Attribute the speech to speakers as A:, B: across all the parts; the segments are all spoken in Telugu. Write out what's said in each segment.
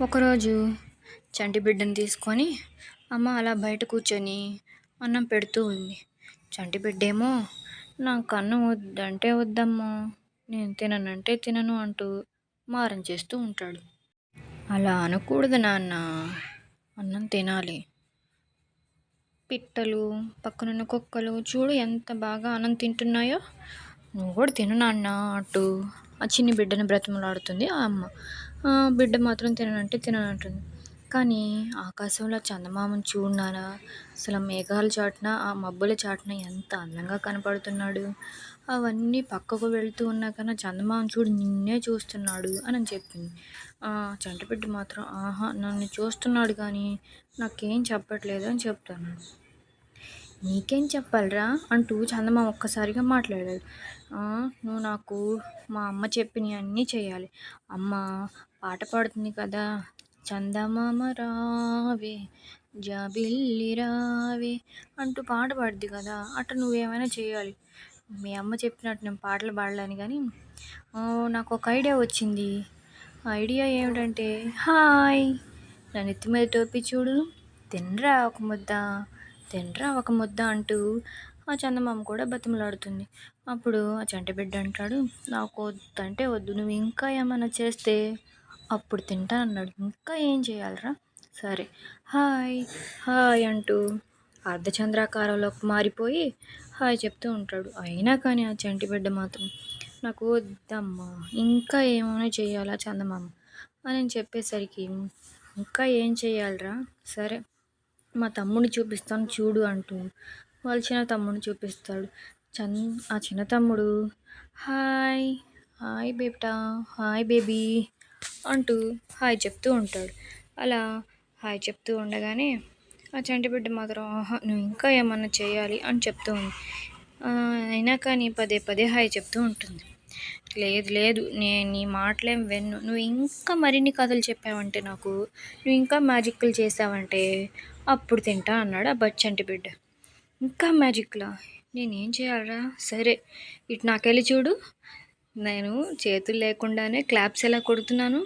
A: ఒకరోజు చంటి బిడ్డను తీసుకొని అమ్మ అలా బయట కూర్చొని అన్నం పెడుతూ ఉంది. చంటి బిడ్డేమో నా కన్ను వద్దంటే వద్దమ్మా నేను తిననంటే తినను అంటూ మారం చేస్తూ ఉంటాడు. అలా అనకూడదు నాన్న అన్నం తినాలి. పిట్టలు పక్కనున్న కుక్కలు చూడు ఎంత బాగా అన్నం తింటున్నాయో నువ్వు కూడా తిను నాన్న అంటూ ఆ చిన్ని బిడ్డను బ్రతిమలాడుతుంది. ఆ అమ్మ బిడ్డ మాత్రం తిననంటే తిననంటుంది. కానీ ఆకాశంలో చందమామను చూడనానా? అసలు మేఘాల చాటున ఆ మబ్బుల చాటున ఎంత అందంగా కనపడుతున్నాడు? అవన్నీ పక్కకు వెళ్తూ ఉన్నా కన్నా చందమామను చూడు నిన్నే చూస్తున్నాడు అని అని చెప్పింది చంటబిడ్డ మాత్రం ఆహా నన్ను చూస్తున్నాడు కానీ నాకేం చెప్పట్లేదు అని చెప్తున్నాడు నీకేం చెప్పాలిరా అంటూ చందమామ ఒక్కసారిగా మాట్లాడాడు. నువ్వు నాకు మా అమ్మ చెప్పినవి అన్నీ చేయాలి అమ్మ పాట పాడుతుంది కదా. చందమామ రావే జాబిల్లి రావే అంటూ పాట పాడుద్ది కదా. అట్ట నువ్వేమైనా చేయాలి మీ అమ్మ చెప్పినట్టు నేను పాటలు పాడలేను కానీ నాకు ఒక ఐడియా వచ్చింది. ఐడియా ఏమిటంటే హాయ్ నా నెత్తి మీద టోపీ చూడు తినరా ఒక ముద్ద. తినరా ఒక ముద్ద అంటూ ఆ చందమామ కూడా బతిమలాడుతుంది. అప్పుడు ఆ చంటిబిడ్డ అంటాడు నాకు వద్దంటే వద్దు నువ్వు ఇంకా ఏమైనా చేస్తే అప్పుడు తింటా అన్నాడు. ఇంకా ఏం చేయాలరా? సరే హాయ్ హాయ్ అంటూ అర్ధచంద్రాకారంలోకి మారిపోయి హాయ్ చెప్తూ ఉంటాడు. అయినా కానీ ఆ చంటి బిడ్డ మాత్రం నాకు వద్దమ్మా ఇంకా ఏమైనా చేయాలా చందమామ? అని చెప్పేసరికి ఇంకా ఏం చేయాలరా? సరే మా తమ్ముడిని చూపిస్తాను చూడు అంటూ వాళ్ళ చిన్న తమ్ముడిని చూపిస్తాడు. చన్ ఆ చిన్న తమ్ముడు హాయ్ హాయ్ బేటా హాయ్ బేబీ అంటూ హాయ్ చెప్తూ ఉంటాడు. అలా హాయ్ చెప్తూ ఉండగానే ఆ చంటి బిడ్డ మాత్రం నువ్వు ఇంకా ఏమన్నా చేయాలి? అని చెప్తూ ఉంది. అయినా కానీ పదే పదే హాయ్ చెప్తూ ఉంటుంది. లేదు లేదు నేను నీ మాటలేం విన్ను. నువ్వు ఇంకా మరిన్ని కథలు చెప్పావంటే నాకు నువ్వు ఇంకా మ్యాజిక్లు చేసావంటే అప్పుడు తింటా అన్నాడు ఆ బచ్చంటి బిడ్డ. ఇంకా మ్యాజిక్లా నేనేం చేయాలరా? సరే ఇటు నాకెళ్ళి చూడు. నేను చేతులు లేకుండానే క్లాప్స్ ఎలా కొడుతున్నాను?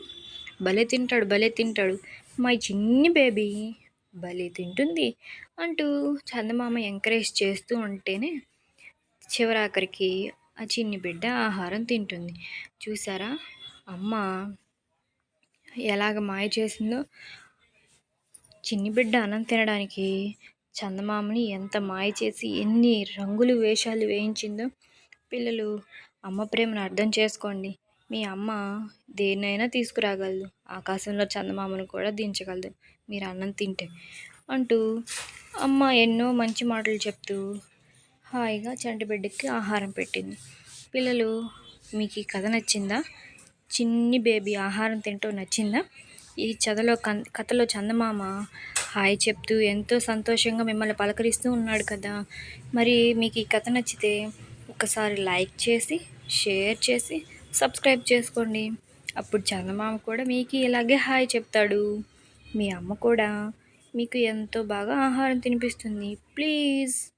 A: భలే తింటాడు భలే తింటాడు. మా చిన్ని బేబీ భలే తింటుంది అంటూ చందమామ ఎంకరేజ్ చేస్తూ ఉంటేనే చివరాఖరికి ఆ చిన్ని బిడ్డ ఆహారం తింటుంది. చూసారా? అమ్మ ఎలాగ మాయ చేసిందో. చిన్ని బిడ్డ అన్నం తినడానికి చందమామని ఎంత మాయ చేసి ఎన్ని రంగులు వేషాలు వేయించిందో. పిల్లలు అమ్మ ప్రేమను అర్థం చేసుకోండి. మీ అమ్మ దేన్నైనా తీసుకురాగలదు. ఆకాశంలో చందమామను కూడా దించగలదు. మీరు అన్నం తింటే అంటూ అమ్మ ఎన్నో మంచి మాటలు చెప్తూ హాయిగా చంటిబిడ్డకి ఆహారం పెట్టింది. పిల్లలు మీకు ఈ కథ నచ్చిందా? చిన్ని బేబీ ఆహారం తింటూ నచ్చిందా? ఈ చదలో కథలో చందమామ హాయ్ చెప్తూ ఎంతో సంతోషంగా మిమ్మల్ని పలకరిస్తూ ఉన్నాడు కదా. మరి మీకు ఈ కథ నచ్చితే ఒకసారి లైక్ చేసి షేర్ చేసి సబ్స్క్రైబ్ చేసుకోండి. అప్పుడు చందమామ కూడా మీకు ఇలాగే హాయ్ చెప్తాడు. మీ అమ్మ కూడా మీకు ఎంతో బాగా ఆహారం తినిపిస్తుంది. Please.